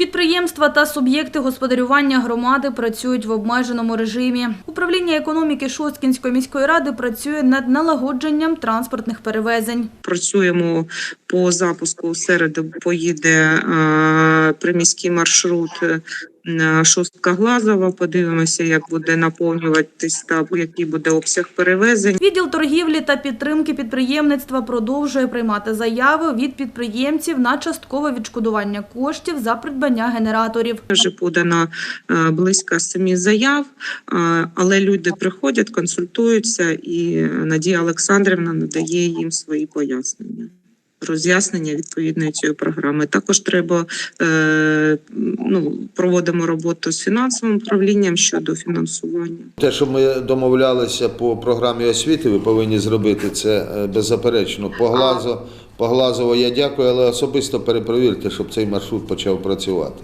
Підприємства та суб'єкти господарювання громади працюють в обмеженому режимі. Управління економіки Шосткінської міської ради працює над налагодженням транспортних перевезень. Працюємо по запуску. Середу поїде е, приміський маршрут Шостка Глазова. Подивимося, як буде наповнюватись та який буде обсяг перевезень. Відділ торгівлі та підтримки підприємництва продовжує приймати заяви від підприємців на часткове відшкодування коштів за придбання генераторів. Вже подано е, близько семи заяв, е, але люди приходять, консультуються, і Надія Олександрівна надає їм свої пояснення. Роз'яснення відповідної цієї програми. Також треба е, ну, проводимо роботу з фінансовим управлінням щодо фінансування. Те, що ми домовлялися по програмі освіти, ви повинні зробити це е, беззаперечно. По поглазово по Глазово я дякую, але особисто перепровірте, щоб цей маршрут почав працювати.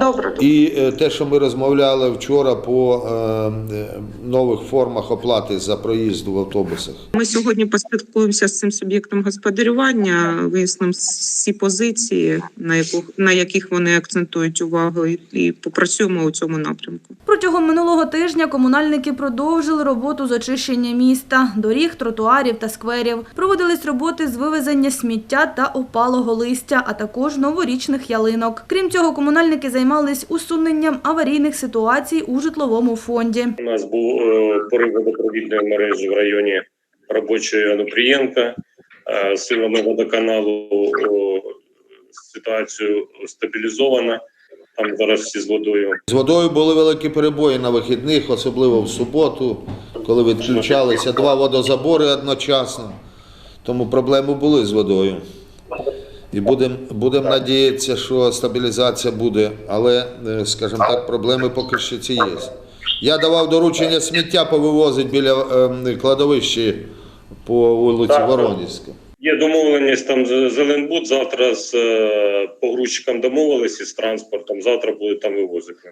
Добре, І е, те, що ми розмовляли вчора по е, е, нових формах оплати за проїзд в автобусах. Ми сьогодні поспілкуємося з цим суб'єктом господарювання, вияснимо всі позиції, на яких на яких вони акцентують увагу, і, і попрацюємо у цьому напрямку. Протягом минулого тижня комунальники продовжили роботу з очищення міста, доріг, тротуарів та скверів. Проводились роботи з вивезення сміття та опалого листя, а також новорічних ялинок. Крім цього, комунальники займались усуненням аварійних ситуацій у житловому фонді. У нас був е, порив водопровідної мережі в районі робочої Анупрієнка. Е, Силами водоканалу ситуацію стабілізована. Там зараз всі з водою. З водою були великі перебої на вихідних, особливо в суботу, коли відключалися два водозабори одночасно. Тому проблеми були з водою. І будемо будем надіятися, що стабілізація буде, але, е, скажімо так, проблеми поки що ці є. Я давав доручення сміття повивозити біля е, кладовища по вулиці. Воронівська. Є домовленість там з Зеленбуд. Завтра з е, погрузчиком домовилися з транспортом. Завтра будуть там вивозити.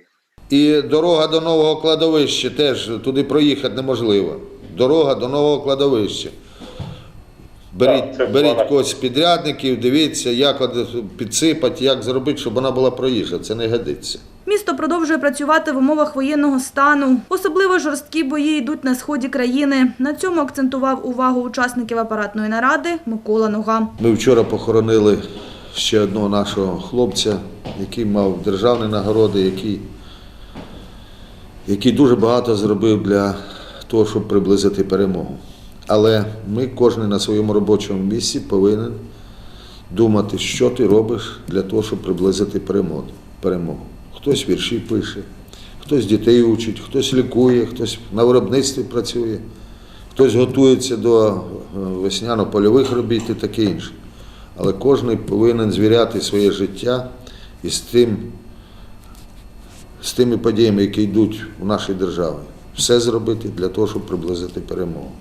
І дорога до нового кладовища теж туди проїхати неможливо. Дорога до нового кладовища. Так, це Беріть, беріть план. когось з підрядників, дивіться, як підсипати, як зробити, щоб вона була проїжджа. Це не годиться. Місто продовжує працювати в умовах воєнного стану. Особливо жорсткі бої йдуть на сході країни. На цьому акцентував увагу учасників апаратної наради Микола Нога. Ми вчора похоронили ще одного нашого хлопця, який мав державні нагороди, який, який дуже багато зробив для того, щоб приблизити перемогу. Але ми, кожен на своєму робочому місці, повинен думати, що ти робиш для того, щоб приблизити перемогу. Хтось вірші пише, хтось дітей учить, хтось лікує, хтось на виробництві працює, хтось готується до е, весняно-польових робіт і таке інше. Але кожен повинен звіряти своє життя із тим, з тими подіями, які йдуть у нашій державі. Все зробити для того, щоб приблизити перемогу.